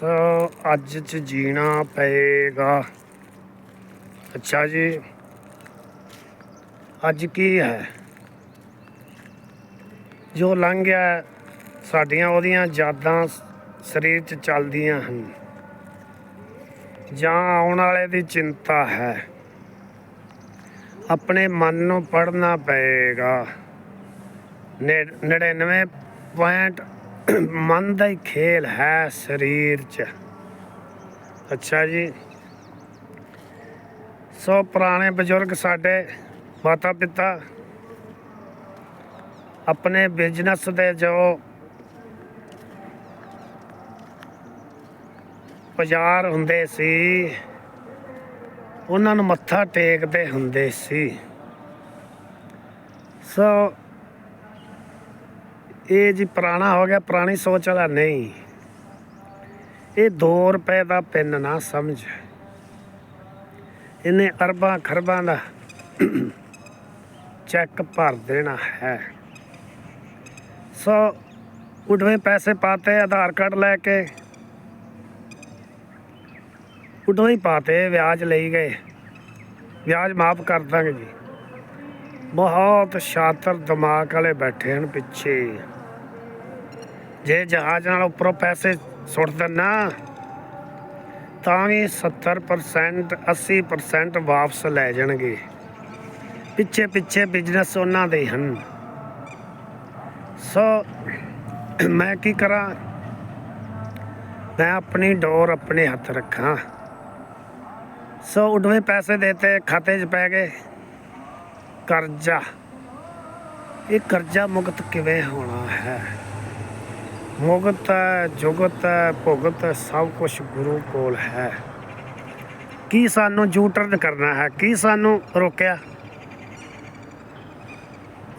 ਸੋ ਅੱਜ ਚ ਜੀਣਾ ਪਏਗਾ। ਅੱਛਾ ਜੀ। ਅੱਜ ਕੀ ਹੈ? ਜੋ ਲੰਘ ਗਿਆ, ਸਾਡੀਆਂ ਉਹਦੀਆਂ ਯਾਦਾਂ ਸਰੀਰ 'ਚ ਚੱਲਦੀਆਂ ਹਨ। ਜਾਂ ਆਉਣ ਵਾਲੇ ਦੀ ਚਿੰਤਾ ਹੈ। ਆਪਣੇ ਮਨ ਨੂੰ ਪੜਨਾ ਪਏਗਾ। 99 ਪੁਆਇੰਟ ਮਨ ਦਾ ਹੀ ਖੇਲ ਹੈ ਸਰੀਰ 'ਚ। ਅੱਛਾ ਜੀ। ਸੋ ਪੁਰਾਣੇ ਬਜ਼ੁਰਗ ਸਾਡੇ ਮਾਤਾ ਪਿਤਾ ਆਪਣੇ ਬਿਜ਼ਨਸ ਦੇ ਜੋ ਪੁਜਾਰ ਹੁੰਦੇ ਸੀ, ਉਹਨਾਂ ਨੂੰ ਮੱਥਾ ਟੇਕਦੇ ਹੁੰਦੇ ਸੀ। ਸੋ ਇਹ ਜੀ ਪੁਰਾਣਾ ਹੋ ਗਿਆ, ਪੁਰਾਣੀ ਸੋਚ ਵਾਲਾ ਨਹੀਂ। ਇਹ 2 ਰੁਪਏ ਦਾ ਪਿੰਨ ਨਾ ਸਮਝ। ਇਹਨੇ ਅਰਬਾਂ ਖਰਬਾਂ ਦਾ ਚੈੱਕ ਭਰ ਦੇਣਾ ਹੈ। ਸੋ ਉਡਵੇਂ ਪੈਸੇ ਪਾਤੇ, ਆਧਾਰ ਕਾਰਡ ਲੈ ਕੇ। ਉਡਵੇਂ ਹੀ ਪਾਤੇ, ਵਿਆਜ ਲਈ ਗਏ। ਵਿਆਜ ਮਾਫ ਕਰ ਦਾਂਗੇ ਜੀ। ਬਹੁਤ ਸ਼ਾਤਰ ਦਿਮਾਗ ਵਾਲੇ ਬੈਠੇ ਹਨ ਪਿੱਛੇ। ਜੇ ਜਹਾਜ਼ ਨਾਲ ਉੱਪਰੋਂ ਪੈਸੇ ਸੁੱਟ ਦਿੰਨਾ ਤਾਂ ਵੀ 70% 80% ਵਾਪਸ ਲੈ ਜਾਣਗੇ। ਪਿੱਛੇ ਪਿੱਛੇ ਬਿਜ਼ਨਸ ਉਹਨਾਂ ਦੇ ਹਨ। ਸੋ ਮੈਂ ਕੀ ਕਰਾਂ? ਮੈਂ ਆਪਣੀ ਡੋਰ ਆਪਣੇ ਹੱਥ ਰੱਖਾਂ। ਸੋ ਉਡਵੇਂ ਪੈਸੇ ਦੇਤੇ ਖਾਤੇ 'ਚ ਪੈ ਗਏ। ਕਰਜ਼ਾ। ਇਹ ਕਰਜ਼ਾ ਮੁਕਤ ਕਿਵੇਂ ਹੋਣਾ ਹੈ? ਮੁਗਤ ਹੈ ਜੁਗਤ ਹੈ ਭੁਗਤ ਸਭ ਕੁਝ ਗੁਰੂ ਕੋਲ ਹੈ ਕੀ ਸਾਨੂੰ ਜੂ ਟਰਨ ਕਰਨਾ ਹੈ ਕੀ ਸਾਨੂੰ ਰੋਕਿਆ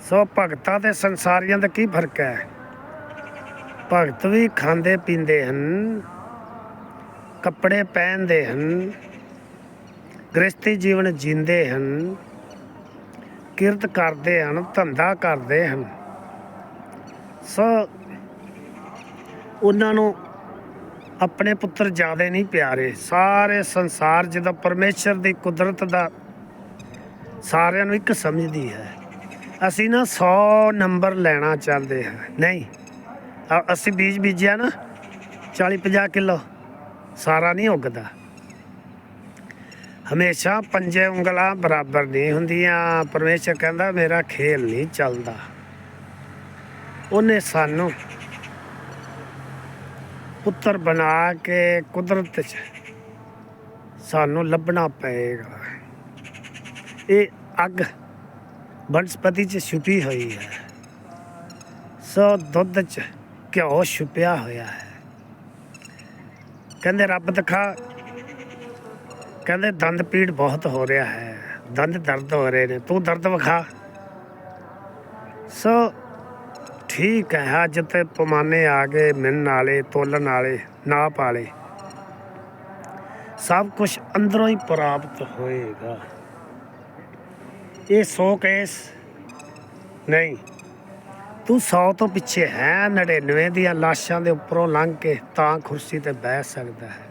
ਸੋ ਭਗਤਾਂ ਤੇ ਸੰਸਾਰੀਆਂ ਦਾ ਕੀ ਫ਼ਰਕ ਹੈ ਭਗਤ ਵੀ ਖਾਂਦੇ ਪੀਂਦੇ ਹਨ ਕੱਪੜੇ ਪਹਿਨਦੇ ਹਨ ਗ੍ਰਸਤੀ ਜੀਵਨ ਜੀਂਦੇ ਹਨ ਕਿਰਤ ਕਰਦੇ ਹਨ ਧੰਦਾ ਕਰਦੇ ਹਨ ਸੋ ਉਹਨਾਂ ਨੂੰ ਆਪਣੇ ਪੁੱਤਰ ਜ਼ਿਆਦਾ ਨਹੀਂ ਪਿਆਰੇ। ਸਾਰੇ ਸੰਸਾਰ ਜਿਹਦਾ ਪਰਮੇਸ਼ਰ ਦੀ ਕੁਦਰਤ ਦਾ ਸਾਰਿਆਂ ਨੂੰ ਇੱਕ ਸਮਝਦੀ ਹੈ। ਅਸੀਂ ਨਾ 100 ਨੰਬਰ ਲੈਣਾ ਚਾਹੁੰਦੇ ਹਾਂ। ਨਹੀਂ ਅਸੀਂ ਬੀਜ ਬੀਜਿਆ ਨਾ 40 50 ਕਿਲੋ, ਸਾਰਾ ਨਹੀਂ ਉੱਗਦਾ। ਹਮੇਸ਼ਾ ਪੰਜੇ ਉਂਗਲਾਂ ਬਰਾਬਰ ਨਹੀਂ ਹੁੰਦੀਆਂ। ਪਰਮੇਸ਼ਰ ਕਹਿੰਦਾ, ਮੇਰਾ ਖੇਲ ਨਹੀਂ ਚੱਲਦਾ। ਉਹਨੇ ਸਾਨੂੰ ਪੁੱਤਰ ਬਣਾ ਕੇ ਕੁਦਰਤ 'ਚ ਸਾਨੂੰ ਲੱਭਣਾ ਪਏਗਾ। ਇਹ ਅੱਗ ਬਨਸਪਤੀ 'ਚ ਛੁਪੀ ਹੋਈ ਹੈ। ਸੋ ਦੁੱਧ 'ਚ ਘਿਓ ਛੁਪਿਆ ਹੋਇਆ ਹੈ। ਕਹਿੰਦੇ ਰੱਬ ਦਿਖਾ। ਕਹਿੰਦੇ ਦੰਦ ਪੀੜ ਬਹੁਤ ਹੋ ਰਿਹਾ ਹੈ। ਦੰਦ ਦਰਦ ਹੋ ਰਹੇ ਨੇ। ਤੂੰ ਦਰਦ ਵਿਖਾ। ਸੋ ਠੀਕ ਹੈ, ਅੱਜ ਤੇ ਪਮਾਨੇ ਆ ਗਏ ਮਿਲਣ ਵਾਲੇ ਤੋਲਣ ਵਾਲੇ ਨਾਪ ਵਾਲੇ ਸਭ ਕੁਝ ਅੰਦਰੋਂ ਹੀ ਪ੍ਰਾਪਤ ਹੋਏਗਾ। ਇਹ ਸੌ ਕੇਸ? ਨਹੀਂ। ਤੂੰ 100 ਤੋਂ ਪਿੱਛੇ ਹੈ 99 ਦੀਆਂ ਲਾਸ਼ਾਂ ਦੇ ਉੱਪਰੋਂ ਲੰਘ ਕੇ ਤਾਂ ਕੁਰਸੀ ਤੇ ਬਹਿ ਸਕਦਾ ਹੈ।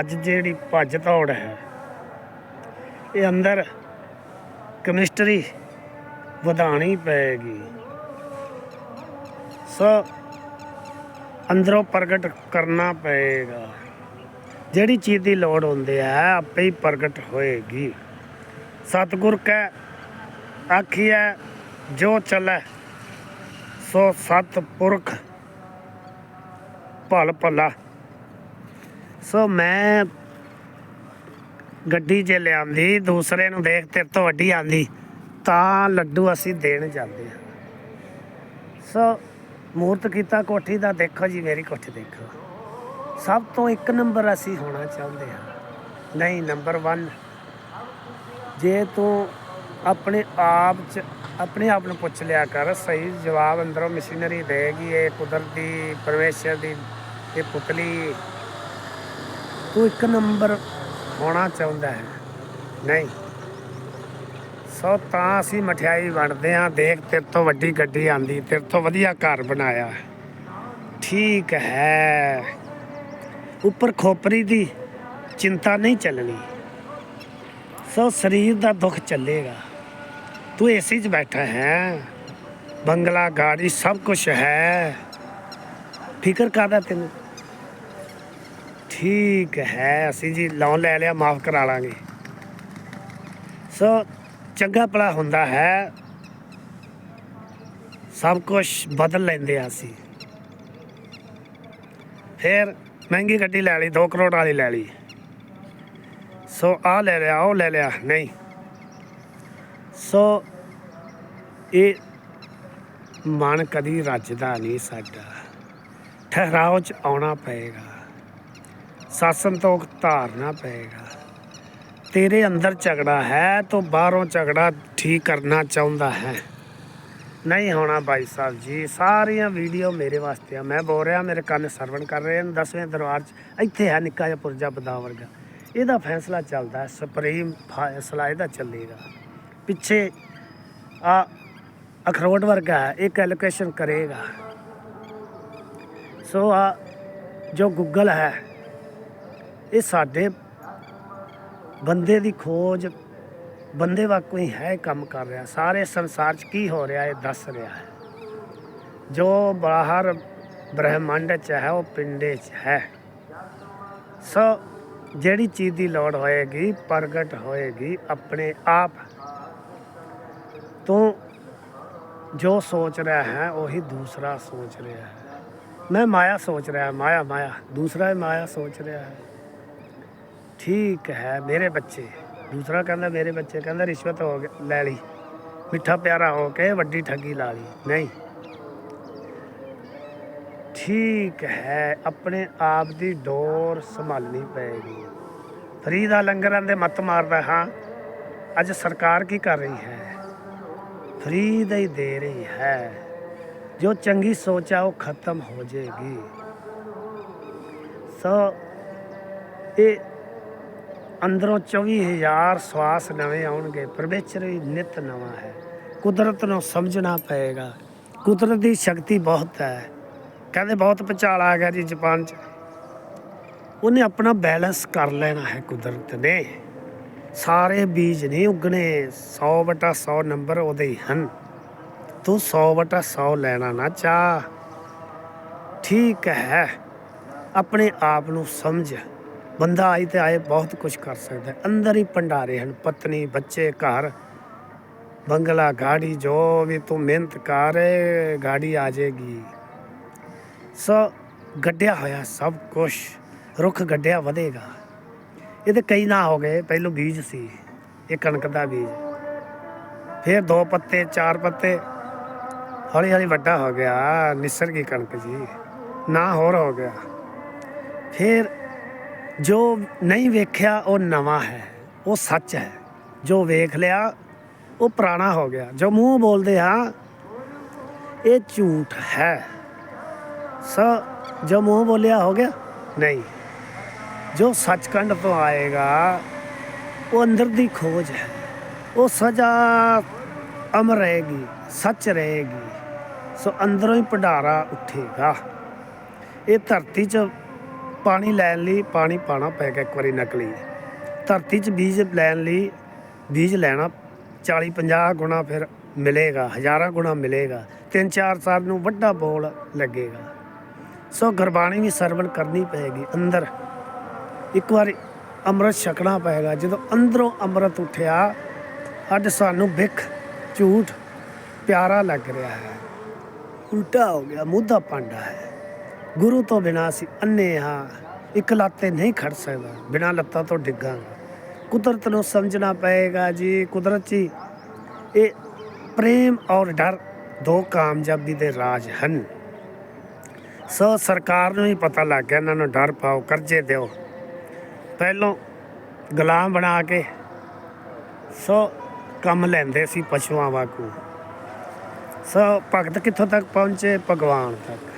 ਅੱਜ ਜਿਹੜੀ ਭੱਜ ਦੌੜ ਹੈ, ਇਹ ਅੰਦਰ ਕੈਮਿਸਟਰੀ ਵਧਾਣੀ ਪਏਗੀ। ਸੋ ਅੰਦਰੋਂ ਪ੍ਰਗਟ ਕਰਨਾ ਪਏਗਾ। ਜਿਹੜੀ ਚੀਜ਼ ਦੀ ਲੋੜ ਹੁੰਦੀ ਹੈ, ਆਪੇ ਹੀ ਪ੍ਰਗਟ ਹੋਏਗੀ। ਸਤਿਗੁਰ ਕੈ, ਆਖੀਐ, ਜੋ ਚੱਲੈ, ਸੋ ਸਤ ਪੁਰਖ ਭਲ ਭਲਾ। ਸੋ ਮੈਂ ਗੱਡੀ ਜੇ ਲਿਆਂਦੀ, ਦੂਸਰੇ ਨੂੰ ਦੇਖ ਤੇਰੇ ਤੋਂ ਵੱਡੀ ਆਂਦੀ, ਤਾਂ ਲੱਡੂ ਅਸੀਂ ਦੇਣ ਜਾਂਦੇ ਹਾਂ। ਸੋ ਮੂਰਤ ਕੀਤਾ, ਕੋਠੀ ਦਾ ਦੇਖੋ ਜੀ, ਮੇਰੀ ਕੋਠੀ ਦੇਖੋ। ਸਭ ਤੋਂ ਇੱਕ ਨੰਬਰ ਅਸੀਂ ਹੋਣਾ ਚਾਹੁੰਦੇ ਹਾਂ। ਨਹੀਂ, ਨੰਬਰ 1 ਜੇ ਤੂੰ ਆਪਣੇ ਆਪ ਚ, ਆਪਣੇ ਆਪ ਨੂੰ ਪੁੱਛ ਲਿਆ ਕਰ, ਸਹੀ ਜਵਾਬ ਅੰਦਰੋਂ ਮਸ਼ੀਨਰੀ ਦੇਗੀ, ਇਹ ਕੁਦਰਤੀ ਪਰਮੇਸ਼ਰ ਦੀ, ਇਹ ਪੁਤਲੀ। ਤੂੰ ਇੱਕ ਨੰਬਰ ਹੋਣਾ ਚਾਹੁੰਦਾ ਹੈ। ਨਹੀਂ। ਸੋ ਤਾਂ ਅਸੀਂ ਮਠਿਆਈ ਵੰਡਦੇ ਹਾਂ। ਦੇਖ, ਤੇਰੇ ਤੋਂ ਵੱਡੀ ਗੱਡੀ ਆਂਦੀ, ਤੇਰੇ ਤੋਂ ਵਧੀਆ ਘਰ ਬਣਾਇਆ। ਠੀਕ ਹੈ। ਉੱਪਰ ਖੋਪਰੀ ਦੀ ਚਿੰਤਾ ਨਹੀਂ ਚੱਲਣੀ। ਸੋ ਸਰੀਰ ਦਾ ਦੁੱਖ ਚੱਲੇਗਾ। ਤੂੰ ਏਸੀ 'ਚ ਬੈਠਾ ਹੈ। ਬੰਗਲਾ ਗਾੜੀ ਸਭ ਕੁਝ ਹੈ। ਫਿਕਰ ਕਾਦਾ ਤੈਨੂੰ? ਠੀਕ ਹੈ, ਅਸੀਂ ਜੀ ਲੋਨ ਲੈ ਲਿਆ, ਮਾਫ ਕਰਾ ਲਾਂਗੇ। ਸੋ ਚੰਗਾ ਭਲਾ ਹੁੰਦਾ ਹੈ। ਸਭ ਕੁਝ ਬਦਲ ਲੈਂਦੇ ਆ ਅਸੀਂ। ਫਿਰ ਮਹਿੰਗੀ ਗੱਡੀ ਲੈ ਲਈ 2 ਕਰੋੜ ਵਾਲੀ ਲੈ ਲਈ। ਸੋ ਆ ਲੈ ਲਿਆ, ਉਹ ਲੈ ਲਿਆ, ਨਹੀਂ। ਸੋ ਇਹ ਮਨ ਕਦੀ ਰੱਜਦਾ ਨਹੀਂ ਸਾਡਾ। ਠਹਿਰਾਓ ਚ ਆਉਣਾ ਪਏਗਾ। ਸਾਸਨ ਤੋਂ ਧਾਰਨਾ ਪਏਗਾ। ਤੇਰੇ ਅੰਦਰ ਝਗੜਾ ਹੈ, ਤਾਂ ਬਾਹਰੋਂ ਝਗੜਾ ਠੀਕ ਕਰਨਾ ਚਾਹੁੰਦਾ ਹੈ। ਨਹੀਂ ਹੋਣਾ ਭਾਈ ਸਾਹਿਬ ਜੀ, ਸਾਰੀਆਂ ਵੀਡੀਓ ਮੇਰੇ ਵਾਸਤੇ ਆ। ਮੈਂ ਬੋਲ ਰਿਹਾ, ਮੇਰੇ ਕੰਨ ਸਰਵਣ ਕਰ ਰਹੇ ਹਨ। ਦਸਵੇਂ ਦਰਬਾਰ ਚ ਇੱਥੇ ਹੈ ਨਿੱਕਾ ਜਿਹਾ ਪੁਰਜਾ ਬਦਾ ਵਰਗਾ। ਇਹਦਾ ਫੈਸਲਾ ਚੱਲਦਾ ਹੈ, ਸੁਪਰੀਮ ਫੈਸਲਾ ਇਹਦਾ ਚੱਲੇਗਾ। ਪਿੱਛੇ ਆ ਅਖਰੋਟ ਵਰਗਾ ਹੈ, ਇਹ ਕੈਲਕੂਲੇਸ਼ਨ ਕਰੇਗਾ। ਸੋ ਆ ਜੋ ਗੂਗਲ ਹੈ, ਇਹ ਸਾਡੇ ਬੰਦੇ ਦੀ ਖੋਜ, ਬੰਦੇ ਵਾਕੂ ਹੀ ਹੈ ਕੰਮ ਕਰ ਰਿਹਾ, ਸਾਰੇ ਸੰਸਾਰ 'ਚ ਕੀ ਹੋ ਰਿਹਾ ਇਹ ਦੱਸ ਰਿਹਾ ਹੈ। ਜੋ ਬਾਹਰ ਬ੍ਰਹਿਮੰਡ 'ਚ ਹੈ, ਉਹ ਪਿੰਡੇ 'ਚ ਹੈ। ਸੋ ਜਿਹੜੀ ਚੀਜ਼ ਦੀ ਲੋੜ ਹੋਏਗੀ, ਪ੍ਰਗਟ ਹੋਏਗੀ, ਆਪਣੇ ਆਪ ਤੋਂ ਜੋ ਸੋਚ ਰਿਹਾ ਹੈ, ਉਹੀ ਦੂਸਰਾ ਸੋਚ ਰਿਹਾ ਹੈ। ਮੈਂ ਮਾਇਆ ਸੋਚ ਰਿਹਾ, ਮਾਇਆ ਮਾਇਆ, ਦੂਸਰਾ ਹੀ ਮਾਇਆ ਸੋਚ ਰਿਹਾ ਹੈ। ਠੀਕ ਹੈ, ਮੇਰੇ ਬੱਚੇ। ਦੂਸਰਾ ਕਹਿੰਦਾ, ਮੇਰੇ ਬੱਚੇ, ਕਹਿੰਦਾ ਰਿਸ਼ਵਤ ਹੋ ਗਈ ਲੈ ਲਈ। ਮਿੱਠਾ ਪਿਆਰਾ ਹੋ ਕੇ ਵੱਡੀ ਠੱਗੀ ਲਾ ਲਈ। ਨਹੀਂ। ਠੀਕ ਹੈ, ਆਪਣੇ ਆਪ ਦੀ ਡੋਰ ਸੰਭਾਲਣੀ ਪਏਗੀ ਫਰੀ ਦਾ ਲੰਗਰਾਂ ਦੇ ਮੱਤ ਮਾਰਦਾ, ਹਾਂ। ਅੱਜ ਸਰਕਾਰ ਕੀ ਕਰ ਰਹੀ ਹੈ? ਫਰੀ ਦਾ ਹੀ ਦੇ ਰਹੀ ਹੈ। ਜੋ ਚੰਗੀ ਸੋਚ ਆ, ਉਹ ਖਤਮ ਹੋ ਜਾਏਗੀ ਸੋ, ਇਹ ਅੰਦਰੋਂ 24000 ਸਵਾਸ ਨਵੇਂ ਆਉਣਗੇ ਪਰਮੇਸ਼ਰ ਵੀ ਨਿਤ ਨਵਾਂ ਹੈ। ਕੁਦਰਤ ਨੂੰ ਸਮਝਣਾ ਪਏਗਾ। ਕੁਦਰਤ ਦੀ ਸ਼ਕਤੀ ਬਹੁਤ ਹੈ। ਕਹਿੰਦੇ ਬਹੁਤ ਪਚਾਲ ਆ ਗਿਆ ਜੀ ਜਾਪਾਨ ਚ। ਉਹਨੇ ਆਪਣਾ ਬੈਲੈਂਸ ਕਰ ਲੈਣਾ ਹੈ ਕੁਦਰਤ ਨੇ। ਸਾਰੇ ਬੀਜ ਨਹੀਂ ਉਗਣੇ 100 ਬਟਾ 100 ਨੰਬਰ ਉਹਦੇ ਹੀ ਹਨ। ਤੂੰ 100 ਬਟਾ 100 ਲੈਣਾ ਨਾ ਚਾਹ। ਠੀਕ ਹੈ। ਆਪਣੇ ਆਪ ਨੂੰ ਸਮਝ। ਬੰਦਾ ਆਈ ਤੇ ਆਏ ਬਹੁਤ ਕੁਝ ਕਰ ਸਕਦਾ ਅੰਦਰ ਹੀ ਭੰਡਾਰੇ ਹਨ, ਪਤਨੀ, ਬੱਚੇ, ਘਰ। ਬੰਗਲਾ ਗਾੜੀ, ਜੋ ਵੀ ਤੂੰ ਮਿਹਨਤ ਕਰ, ਗਾੜੀ ਆ ਜਾਏਗੀ। ਸੋ ਗੱਡਿਆ ਹੋਇਆ ਸਭ ਕੁਝ ਰੁੱਖ ਗੱਡਿਆ ਵਧੇਗਾ। ਇਹਦੇ ਕਈ ਨਾ ਹੋ ਗਏ, ਪਹਿਲੋਂ ਬੀਜ ਸੀ, ਇਹ ਕਣਕ ਦਾ ਬੀਜ। ਫਿਰ ਦੋ ਪੱਤੇ, ਚਾਰ ਪੱਤੇ ਹੌਲੀ ਹੌਲੀ ਵੱਡਾ ਹੋ ਗਿਆ ਨਿਸਰ ਗਈ ਕਣਕ ਜੀ, ਨਾ ਹੋਰ ਹੋ ਗਿਆ। ਫਿਰ ਜੋ ਨਹੀਂ ਵੇਖਿਆ ਉਹ ਨਵਾਂ ਹੈ, ਉਹ ਸੱਚ ਹੈ। ਜੋ ਵੇਖ ਲਿਆ, ਉਹ ਪੁਰਾਣਾ ਹੋ ਗਿਆ। ਜੋ ਮੂੰਹ ਬੋਲਦੇ ਆ, ਇਹ ਝੂਠ ਹੈ। ਸੋ, ਜੋ ਮੂੰਹ ਬੋਲਿਆ ਹੋ ਗਿਆ, ਨਹੀਂ। ਜੋ ਸੱਚਖੰਡ ਤੋਂ ਆਏਗਾ, ਉਹ ਅੰਦਰ ਦੀ ਖੋਜ ਹੈ। ਉਹ ਸਜਾ ਅਮਰ ਰਹੇਗੀ, ਸੱਚ ਰਹੇਗੀ। ਸੋ ਅੰਦਰੋਂ ਹੀ ਭੰਡਾਰਾ ਉੱਠੇਗਾ। ਇਹ ਧਰਤੀ 'ਚ ਪਾਣੀ ਲੈਣ ਲਈ ਪਾਣੀ ਪਾਣਾ ਪਏਗਾ ਇੱਕ ਵਾਰੀ ਨਕਲੀ। ਧਰਤੀ 'ਚ ਬੀਜ ਲੈਣ ਲਈ ਬੀਜ ਲੈਣਾ 40 50 ਗੁਣਾ ਫਿਰ ਮਿਲੇਗਾ, ਹਜ਼ਾਰਾਂ ਗੁਣਾ ਮਿਲੇਗਾ, ਤਿੰਨ ਚਾਰ ਸਾਲ ਨੂੰ ਵੱਡਾ ਬੋਲ ਲੱਗੇਗਾ। ਸੋ ਗੁਰਬਾਣੀ ਵੀ ਸਰਵਣ ਕਰਨੀ ਪਏਗੀ ਅੰਦਰ। ਇੱਕ ਵਾਰੀ ਅੰਮ੍ਰਿਤ ਛਕਣਾ ਪਏਗਾ, ਜਦੋਂ ਅੰਦਰੋਂ ਅੰਮ੍ਰਿਤ ਉੱਠਿਆ, ਅੱਜ ਸਾਨੂੰ ਵਿਖ ਝੂਠ, ਪਿਆਰਾ ਲੱਗ ਰਿਹਾ ਹੈ। ਉਲਟਾ ਹੋ ਗਿਆ ਮੁੱਦਾ ਪਾਂਡਾ ਹੈ। ਗੁਰੂ ਤੋਂ ਬਿਨਾ ਅਸੀਂ ਅੰਨੇ ਹਾਂ ਇੱਕ ਲੱਤੇ ਨਹੀਂ ਖੜ ਸਕਦਾ, ਬਿਨਾ ਲੱਤਾਂ ਤੋਂ ਡਿੱਗਾਂਗਾ। ਕੁਦਰਤ ਨੂੰ ਸਮਝਣਾ ਪਏਗਾ ਜੀ, ਕੁਦਰਤ ਜੀ, ਇਹ ਪ੍ਰੇਮ ਔਰ ਡਰ ਦੋ ਕਾਮਯਾਬੀ ਦੇ ਰਾਜ ਹਨ। ਸੋ ਸਰਕਾਰ ਨੂੰ ਹੀ ਪਤਾ ਲੱਗ ਗਿਆ, ਇਹਨਾਂ ਨੂੰ ਡਰ ਪਾਓ, ਕਰਜ਼ੇ ਦਿਓ। ਪਹਿਲੋਂ ਗੁਲਾਮ ਬਣਾ ਕੇ, ਸੋ ਕੰਮ ਲੈਂਦੇ ਸੀ ਪਸ਼ੂਆਂ ਵਾਂਗੂ। ਸੋ ਭਗਤ ਕਿੱਥੋਂ ਤੱਕ ਪਹੁੰਚੇ? ਭਗਵਾਨ ਤੱਕ।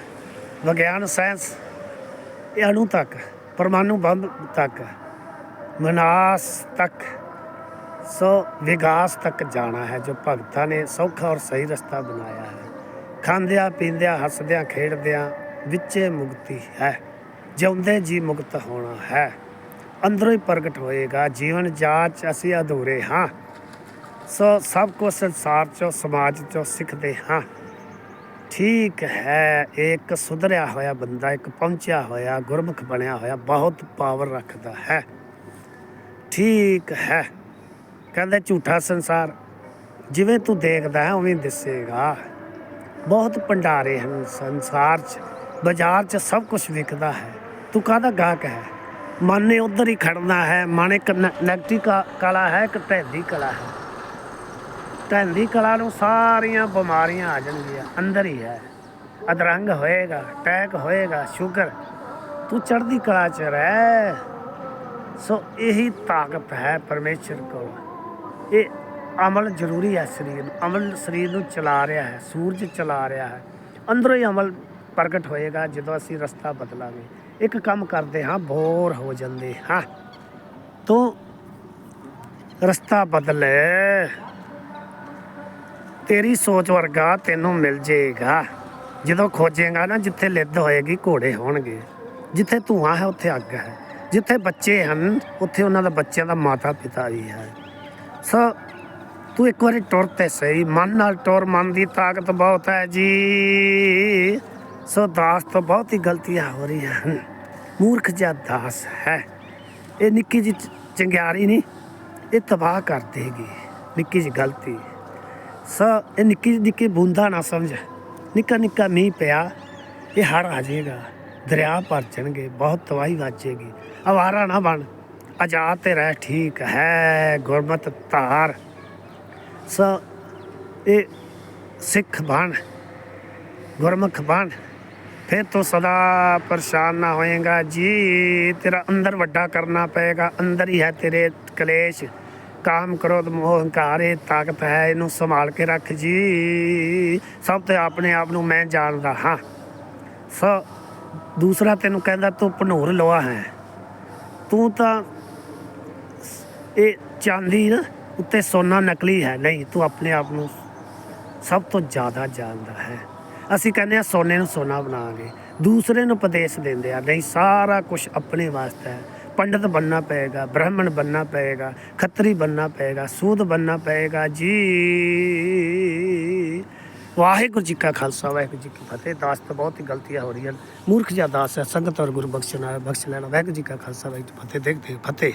ਵਿਗਿਆਨ, ਸਾਇੰਸ ਅਣੂ ਤੱਕ, ਪਰਮਾਣੂ ਬੰਬ ਤੱਕ, ਮਨਾਸ ਤੱਕ, ਸੋ ਵਿਗਾਸ ਤੱਕ ਜਾਣਾ ਹੈ, ਜੋ ਭਗਤਾਂ ਨੇ ਸੌਖਾ ਔਰ ਸਹੀ ਰਸਤਾ ਬਣਾਇਆ ਹੈ। ਖਾਂਦਿਆਂ, ਪੀਂਦਿਆਂ, ਹੱਸਦਿਆਂ, ਖੇਡਦਿਆਂ ਵਿੱਚੇ ਮੁਕਤੀ ਹੈ, ਜਿਉਂਦੇ ਜੀ ਮੁਕਤ ਹੋਣਾ ਹੈ। ਅੰਦਰੋਂ ਹੀ ਪ੍ਰਗਟ ਹੋਏਗਾ, ਜੀਵਨ ਜਾਚ ਅਸੀਂ ਅਧੂਰੇ ਹਾਂ। ਸੋ ਸਭ ਕੁਝ ਸੰਸਾਰ ਚੋਂ, ਸਮਾਜ ਚੋਂ ਸਿੱਖਦੇ ਹਾਂ। ਠੀਕ ਹੈ ਇੱਕ ਸੁਧਰਿਆ ਹੋਇਆ ਬੰਦਾ ਇੱਕ ਪਹੁੰਚਿਆ ਹੋਇਆ, ਗੁਰਮੁਖ ਬਣਿਆ ਹੋਇਆ, ਬਹੁਤ ਪਾਵਰ ਰੱਖਦਾ ਹੈ। ਠੀਕ ਹੈ, ਕਹਿੰਦੇ ਝੂਠਾ ਸੰਸਾਰ, ਜਿਵੇਂ ਤੂੰ ਦੇਖਦਾ ਹੈ, ਉਵੇਂ ਦਿਸੇਗਾ। ਬਹੁਤ ਭੰਡਾਰੇ ਹਨ ਸੰਸਾਰ 'ਚ, ਬਾਜ਼ਾਰ 'ਚ ਸਭ ਕੁਝ ਵਿਕਦਾ ਹੈ। ਤੂੰ ਕਾਹਦਾ ਗਾਹਕ ਹੈ? ਮਨ ਨੇ ਉਧਰ ਹੀ ਖੜਨਾ ਹੈ, ਮਨ ਇੱਕ ਨੈਗੇਟਿਵ ਕਲਾ ਹੈ, ਇੱਕ ਭੈਦੀ ਕਲਾ ਹੈ। ਢੈਂਦੀ ਕਲਾ ਨੂੰ ਸਾਰੀਆਂ ਬਿਮਾਰੀਆਂ ਆ ਜਾਣਗੀਆਂ। ਅੰਦਰ ਹੀ ਹੈ। ਅਧਰੰਗ ਹੋਏਗਾ ਟੈਕ ਹੋਏਗਾ, ਸ਼ੂਗਰ। ਤੂੰ ਚੜ੍ਹਦੀ ਕਲਾ 'ਚ ਰਹਿ। ਸੋ ਇਹੀ ਤਾਕਤ ਹੈ ਪਰਮੇਸ਼ਰ ਕੋਲ। ਇਹ ਅਮਲ ਜ਼ਰੂਰੀ ਹੈ ਸਰੀਰ ਨੂੰ। ਅਮਲ ਸਰੀਰ ਨੂੰ ਚਲਾ ਰਿਹਾ ਹੈ, ਸੂਰਜ ਚਲਾ ਰਿਹਾ ਹੈ। ਅੰਦਰੋਂ ਹੀ ਅਮਲ ਪ੍ਰਗਟ ਹੋਏਗਾ ਜਦੋਂ ਅਸੀਂ ਰਸਤਾ ਬਦਲਾਂਗੇ। ਇੱਕ ਕੰਮ ਕਰਦੇ ਹਾਂ, ਬੋਰ ਹੋ ਜਾਂਦੇ ਹਾਂ। ਤੂੰ ਰਸਤਾ ਬਦਲੇ। ਤੇਰੀ ਸੋਚ ਵਰਗਾ ਤੈਨੂੰ ਮਿਲ ਜਾਏਗਾ ਜਦੋਂ ਖੋਜੇਗਾ ਨਾ, ਜਿੱਥੇ ਲਿੱਦ ਹੋਏਗੀ, ਘੋੜੇ ਹੋਣਗੇ। ਜਿੱਥੇ ਧੂਆਂ ਹੈ, ਉੱਥੇ ਅੱਗ ਹੈ। ਜਿੱਥੇ ਬੱਚੇ ਹਨ, ਉੱਥੇ ਉਹਨਾਂ ਦਾ ਬੱਚਿਆਂ ਦਾ ਮਾਤਾ ਪਿਤਾ ਵੀ ਹੈ। ਸੋ, ਤੂੰ ਇੱਕ ਵਾਰੀ ਟੁਰ ਤੇ ਸਹੀ। ਮਨ ਨਾਲ ਟੁਰ, ਮਨ ਦੀ ਤਾਕਤ ਬਹੁਤ ਹੈ ਜੀ। ਸੋ, ਦਾਸ ਤੋਂ ਬਹੁਤ ਹੀ ਗਲਤੀਆਂ ਹੋ ਰਹੀਆਂ ਹਨ। ਮੂਰਖ ਜਿਹਾ ਦਾਸ ਹੈ। ਇਹ ਨਿੱਕੀ ਜਿਹੀ ਚੰਗਿਆਰੀ ਨਹੀਂ, ਇਹ ਤਬਾਹ ਕਰ ਦੇਗੀ। ਨਿੱਕੀ ਜਿਹੀ ਗਲਤੀ। ਸ, ਇਹ ਨਿੱਕੀ ਨਿੱਕੀ ਬੂੰਦਾ ਨਾ ਸਮਝ। ਨਿੱਕਾ ਨਿੱਕਾ ਮੀਂਹ ਪਿਆ, ਇਹ ਹੜ ਆ ਜਾਏਗਾ, ਦਰਿਆ ਭਰ ਜਾਣਗੇ, ਬਹੁਤ ਤਬਾਹੀ ਵਾਚੇਗੀ ਅਵਾਰਾ ਨਾ ਬਣ, ਆਜ਼ਾਦ ਤੇ ਰਹਿ ਠੀਕ ਹੈ, ਗੁਰਮਤ ਧਾਰ। ਸੋ, ਇਹ ਸਿੱਖ ਬਣ, ਗੁਰਮੁਖ ਬਣ। ਫਿਰ ਤੂੰ ਸਦਾ ਪਰੇਸ਼ਾਨ ਨਾ ਹੋਏਗਾ ਜੀ, ਤੇਰਾ ਅੰਦਰ ਵੱਡਾ ਕਰਨਾ ਪਏਗਾ, ਅੰਦਰ ਹੀ ਹੈ ਤੇਰੇ ਕਲੇਸ਼। ਕਾਮ ਕ੍ਰੋਧ ਮੋਹ ਹੰਕਾਰ ਇਹ ਤਾਕਤ ਹੈ ਇਹਨੂੰ ਸੰਭਾਲ ਕੇ ਰੱਖ ਜੀ ਸਭ ਤੇ ਆਪਣੇ ਆਪ ਨੂੰ ਮੈਂ ਜਾਣਦਾ ਹਾਂ ਸੋ ਦੂਸਰਾ ਤੈਨੂੰ ਕਹਿੰਦਾ ਤੂੰ ਭਨੂਰ ਲੋਹਾ ਹੈ ਤੂੰ ਤਾਂ ਇਹ ਚਾਂਦੀ ਨਾ ਉੱਤੇ ਸੋਨਾ ਨਕਲੀ ਹੈ ਨਹੀਂ ਤੂੰ ਆਪਣੇ ਆਪ ਨੂੰ ਸਭ ਤੋਂ ਜ਼ਿਆਦਾ ਜਾਣਦਾ ਹੈ ਅਸੀਂ ਕਹਿੰਦੇ ਆ ਸੋਨੇ ਨੂੰ ਸੋਨਾ ਬਣਾਵਾਂਗੇ ਦੂਸਰੇ ਨੂੰ ਉਪਦੇਸ਼ ਦਿੰਦੇ ਆ ਨਹੀਂ ਸਾਰਾ ਕੁਝ ਆਪਣੇ ਵਾਸਤੇ ਹੈ ਪੰਡਤ ਬੰਨਣਾ ਪਏਗਾ, ਬ੍ਰਾਹਮਣ ਬੰਨਣਾ ਪਏਗਾ, ਖੱਤਰੀ ਬੰਨਣਾ ਪਏਗਾ ਸੂਦ ਬੰਨਣਾ ਪਏਗਾ ਜੀ। ਵਾਹਿਗੁਰੂ ਜੀ ਕਾ ਖਾਲਸਾ, ਵਾਹਿਗੁਰੂ ਜੀ ਕੀ ਫਤਿਹ। ਦਾਸ ਤੋਂ ਬਹੁਤ ਹੀ ਗਲਤੀਆਂ ਹੋ ਰਹੀਆਂ ਹਨ। ਮੂਰਖ ਜਿਹਾ ਦਾਸ ਹੈ, ਸੰਗਤ ਔਰ ਗੁਰੂ ਬਖਸ਼ਣਾ ਬਖਸ਼ ਲੈਣਾ। ਵਾਹਿਗੁਰੂ ਜੀ ਕਾ ਖਾਲਸਾ, ਵਾਹਿਗੁਰੂ ਜੀ ਫਤਿਹ। ਦੇਖਦੇ ਫਤਿਹ।